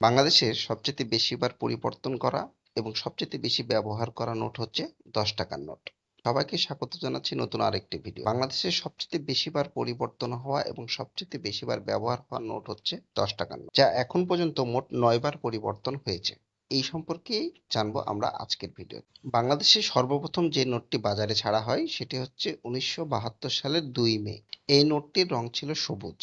বাংলাদেশের সবচেয়ে বেশিবার পরিবর্তন করা এবং সবচেয়ে বেশি ব্যবহার করা নোট হচ্ছে দশ টাকার নোট। সবাইকে স্বাগত জানাচ্ছি নতুন আরেকটি ভিডিও। বাংলাদেশের সবচেয়ে বেশিবার পরিবর্তন হওয়া এবং সবচেয়ে বেশিবার ব্যবহার হওয়া নোট হচ্ছে দশ টাকার নোট, যা এখন পর্যন্ত মোট নয়বার পরিবর্তন হয়েছে। এই সম্পর্কেই জানব আমরা আজকের ভিডিও। বাংলাদেশে সর্বপ্রথম যে নোটটি বাজারে ছাড়া হয়, সেটি হচ্ছে উনিশশো বাহাত্তর সালের দুই মে। এই নোটটির রং ছিল সবুজ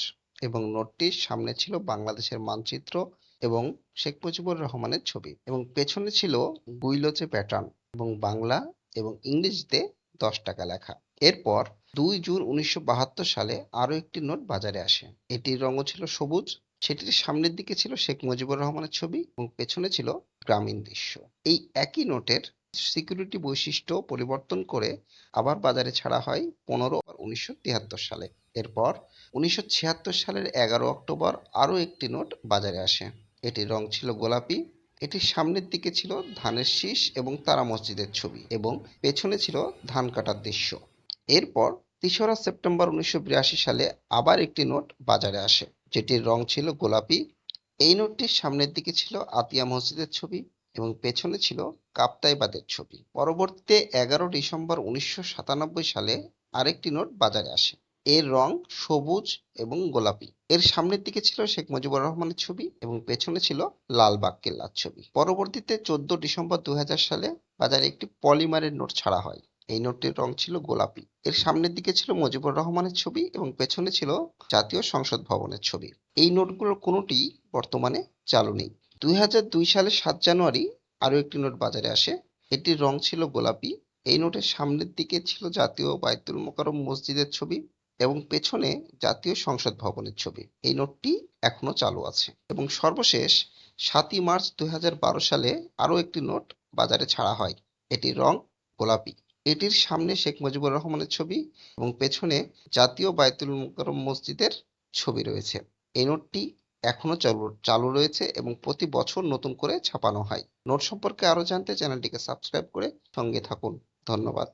এবং নোটটির সামনে ছিল বাংলাদেশের মানচিত্র এবং শেখ মুজিবুর রহমানের ছবি। এবং পেছনে ছিল গুইলোচে প্যাটার্ন এবং বাংলা এবং ইংরেজিতে দশ টাকা লেখা। এরপর দুই জুন উনিশশো বাহাত্তর সালে আরও একটি নোট বাজারে আসে। এটির রঙও ছিল সবুজ, সেটির সামনের দিকে ছিল শেখ মুজিবুর রহমানের ছবি এবং পেছনে ছিল গ্রামীণ দৃশ্য। এই একই নোটের সিকিউরিটি বৈশিষ্ট্য পরিবর্তন করে আবার বাজারে ছাড়া হয় পনেরো উনিশশো সালে। এরপর উনিশশো ছিয়াত্তর সালের এগারো অক্টোবর আরও একটি নোট বাজারে আসে। এটির রং ছিল গোলাপি এটির সামনের দিকে ছিল ধানের শীষ এবং তারা মসজিদের ছবি এবং পেছনে ছিল ধান কাটার দৃশ্য। এরপর তেসরা সেপ্টেম্বর উনিশশো বিরাশি সালে আবার একটি নোট বাজারে আসে, যেটির রং ছিল গোলাপি। এই নোটটির সামনের দিকে ছিল আতিয়া মসজিদের ছবি এবং পেছনে ছিল কাপ্তাইবাদের ছবি। পরবর্তীতে এগারো ডিসেম্বর উনিশশো সাতানব্বই সালে আরেকটি নোট বাজারে আসে এর রং সবুজ এবং গোলাপি। এর সামনের দিকে ছিল শেখ মুজিবুর রহমানের ছবি এবং পেছনে ছিল লালবাগ কেল্লার ছবি। পরবর্তীতে চোদ্দ ডিসেম্বর দুই হাজার সালে বাজারে একটি পলিমারের নোট ছাড়া হয়। এই নোটটির রং ছিল গোলাপি। এর সামনের দিকে ছিল মুজিবুর রহমানের ছবি এবং পেছনে ছিল জাতীয় সংসদ ভবনের ছবি। এই নোটগুলোর কোনোটি বর্তমানে চালু নেই। দুই সালের সাত জানুয়ারি আরও একটি নোট বাজারে আসে। এটির রং ছিল গোলাপি। এই নোটের সামনের দিকে ছিল জাতীয় বাইতুল মোকাররম মসজিদের ছবি। এবং পেছনে জাতীয় সংসদ ভবনের ছবি। এই নোটটি এখনও চালু আছে। এবং সর্বশেষ সাতই মার্চ দুই হাজার বারো সালে আরও একটি নোট বাজারে ছাড়া হয়। এটির রং গোলাপি। এটির সামনে শেখ মুজিবুর রহমানের ছবি এবং পেছনে জাতীয় বায়তুল মোকাররম মসজিদের ছবি রয়েছে। এই নোটটি এখনও চালু চালু রয়েছে এবং প্রতি বছর নতুন করে ছাপানো হয়। নোট সম্পর্কে আরও জানতে চ্যানেলটিকে সাবস্ক্রাইব করে সঙ্গে থাকুন। ধন্যবাদ।